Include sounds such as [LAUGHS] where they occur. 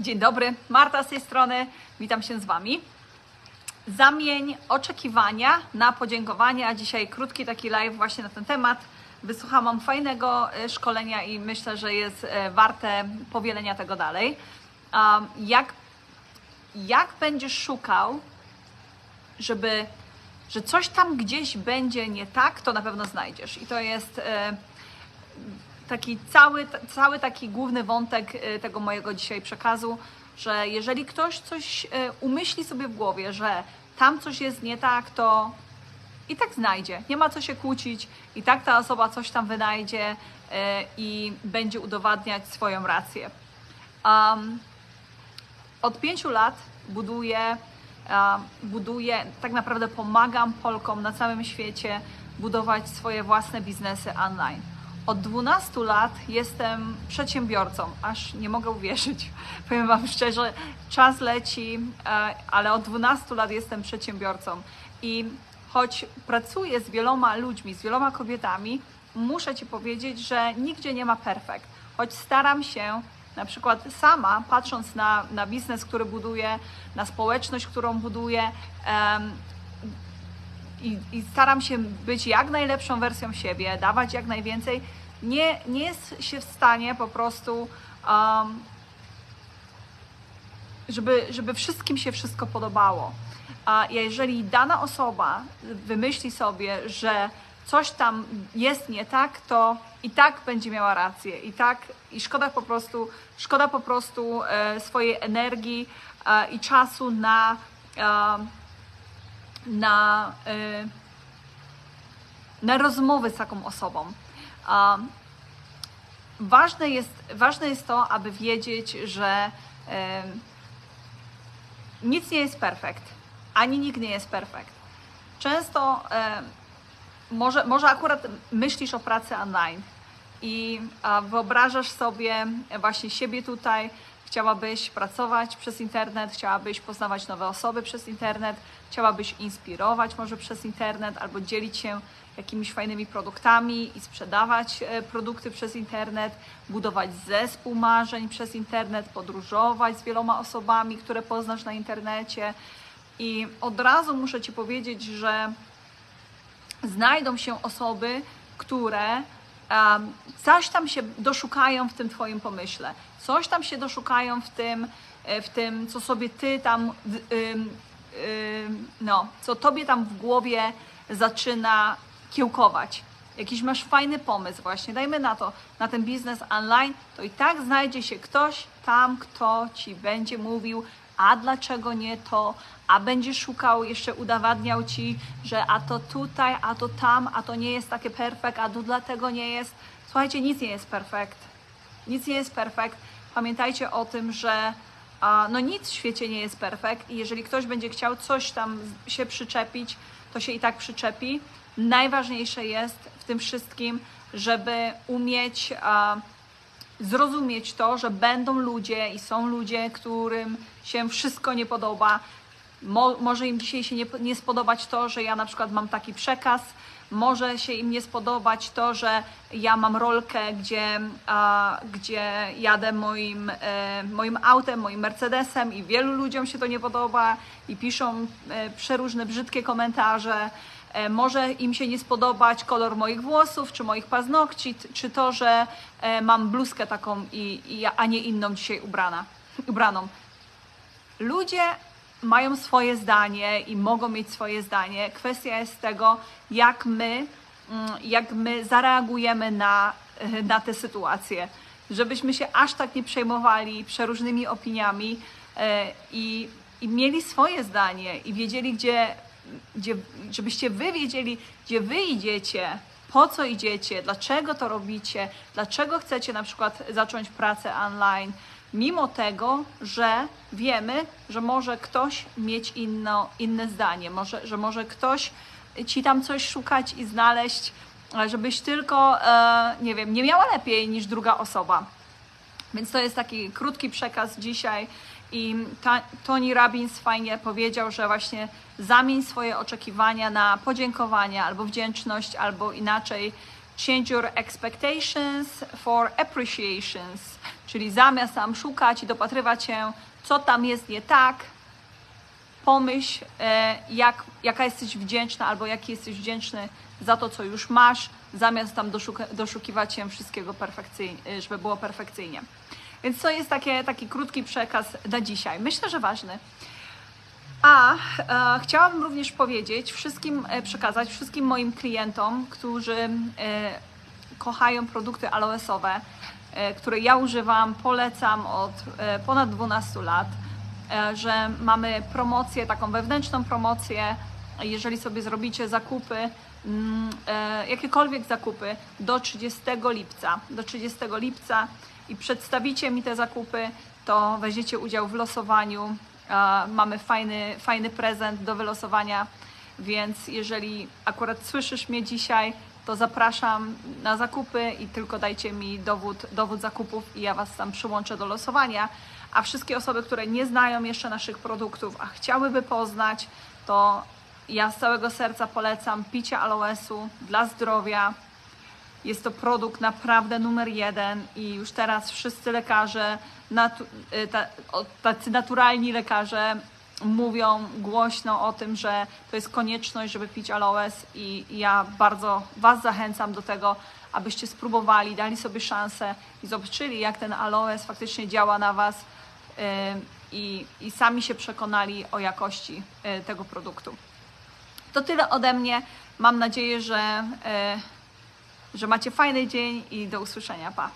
Dzień dobry, Marta z tej strony, witam się z Wami. Zamień oczekiwania na podziękowania, a dzisiaj krótki taki live właśnie na ten temat. Wysłuchałam fajnego e, szkolenia i myślę, że jest e, warte powielenia tego dalej. Jak, jak będziesz szukał, żeby, że coś tam gdzieś będzie nie tak, to na pewno znajdziesz. I to jest e, taki cały, cały taki główny wątek e, tego mojego dzisiaj przekazu, że jeżeli ktoś coś e, umyśli sobie w głowie, że tam coś jest nie tak, to i tak znajdzie. Nie ma co się kłócić, i tak ta osoba coś tam wynajdzie e, i będzie udowadniać swoją rację. Um, od pięciu lat buduję, e, buduję, tak naprawdę pomagam Polkom na całym świecie budować swoje własne biznesy online. Od 12 lat jestem przedsiębiorcą, aż nie mogę uwierzyć. [LAUGHS] Powiem Wam szczerze, czas leci, e, ale od 12 lat jestem przedsiębiorcą i choć pracuję z wieloma ludźmi, z wieloma kobietami, muszę Ci powiedzieć, że nigdzie nie ma perfekt. Choć staram się na przykład sama, patrząc na, na biznes, który buduję, na społeczność, którą buduję, i, i staram się być jak najlepszą wersją siebie, dawać jak najwięcej, nie, nie jest się w stanie po prostu, um, żeby, żeby wszystkim się wszystko podobało. A jeżeli dana osoba wymyśli sobie, że coś tam jest nie tak, to i tak będzie miała rację. I tak, i szkoda po prostu, szkoda po prostu e, swojej energii e, i czasu na, e, na, e, na rozmowy z taką osobą. Ważne, jest, ważne jest to, aby wiedzieć, że em, nic nie jest perfekt, ani nikt nie jest perfekt. Często em, może, może akurat myślisz o pracy online i wyobrażasz sobie właśnie siebie tutaj, chciałabyś pracować przez internet, chciałabyś poznawać nowe osoby przez internet, chciałabyś inspirować może przez internet albo dzielić się jakimiś fajnymi produktami i sprzedawać e, produkty przez internet, budować zespół marzeń przez internet, podróżować z wieloma osobami, które poznasz na internecie. I od razu muszę Ci powiedzieć, że znajdą się osoby, które um, coś tam się doszukają w tym Twoim pomyśle, coś tam się doszukają w tym, e, w tym co sobie Ty tam, ym, ym, no, co Tobie tam w głowie zaczyna kiełkować. Jakiś masz fajny pomysł właśnie, dajmy na to, na ten biznes online, to i tak znajdzie się ktoś tam, kto Ci będzie mówił, a dlaczego nie to, a będzie szukał, jeszcze udowadniał Ci, że a to tutaj, a to tam, a to nie jest takie perfekt, a to dlatego nie jest. Słuchajcie, nic nie jest perfekt. Nic nie jest perfekt. Pamiętajcie o tym, że no nic w świecie nie jest perfekt i jeżeli ktoś będzie chciał coś tam się przyczepić, to się i tak przyczepi. Najważniejsze jest w tym wszystkim, żeby umieć zrozumieć to, że będą ludzie i są ludzie, którym się wszystko nie podoba. Mo, może im dzisiaj się nie, nie spodobać to, że ja na przykład mam taki przekaz, może się im nie spodobać to, że ja mam rolkę, gdzie, a, gdzie jadę moim, e, moim autem, moim Mercedesem i wielu ludziom się to nie podoba i piszą e, przeróżne brzydkie komentarze. E, Może im się nie spodobać kolor moich włosów, czy moich paznokci, czy to, że e, mam bluzkę taką, i, i, a nie inną dzisiaj ubrana, [LAUGHS] ubraną. Ludzie mają swoje zdanie i mogą mieć swoje zdanie. Kwestia jest tego, jak my, mm, jak my zareagujemy na, [LAUGHS] na te sytuacje. Żebyśmy się aż tak nie przejmowali przeróżnymi opiniami e, i, i mieli swoje zdanie i wiedzieli, gdzie, gdzie, żebyście wy wiedzieli, gdzie wy idziecie, po co idziecie, dlaczego to robicie, dlaczego chcecie na przykład zacząć pracę online, mimo tego, że wiemy, że może ktoś mieć inno, inne zdanie, może, że może ktoś ci tam coś szukać i znaleźć, e, żebyś tylko, e, nie wiem, nie miała lepiej niż druga osoba. Więc to jest taki krótki przekaz dzisiaj. I ta, Tony Robbins fajnie powiedział, że właśnie zamień swoje oczekiwania na podziękowania albo wdzięczność, albo inaczej change your expectations for appreciations. Czyli zamiast tam szukać i dopatrywać się, co tam jest nie tak, pomyśl, e, jak, jaka jesteś wdzięczna albo jaki jesteś wdzięczny za to, co już masz, zamiast tam doszukiwać się wszystkiego perfekcyjnie, żeby było perfekcyjnie. Więc to jest takie, taki krótki przekaz na dzisiaj. Myślę, że ważny. A e, chciałabym również powiedzieć, wszystkim e, przekazać, wszystkim moim klientom, którzy e, kochają produkty aloesowe, e, które ja używam, polecam od e, ponad 12 lat, e, że mamy promocję, taką wewnętrzną promocję. Jeżeli sobie zrobicie zakupy, jakiekolwiek zakupy do 30 lipca, do 30 lipca i przedstawicie mi te zakupy, to weźmiecie udział w losowaniu. E, Mamy fajny, fajny prezent do wylosowania, więc jeżeli akurat słyszysz mnie dzisiaj, to zapraszam na zakupy i tylko dajcie mi dowód, dowód zakupów i ja Was tam przyłączę do losowania. A wszystkie osoby, które nie znają jeszcze naszych produktów, a chciałyby poznać, to ja z całego serca polecam picie aloesu dla zdrowia. Jest to produkt naprawdę numer jeden i już teraz wszyscy lekarze, y, tacy naturalni lekarze mówią głośno o tym, że to jest konieczność, żeby pić aloes i ja bardzo Was zachęcam do tego, abyście spróbowali, dali sobie szansę i zobaczyli, jak ten aloes faktycznie działa na Was y, i, i sami się przekonali o jakości y, tego produktu. To tyle ode mnie. Mam nadzieję, że, y, że macie fajny dzień i do usłyszenia. Pa!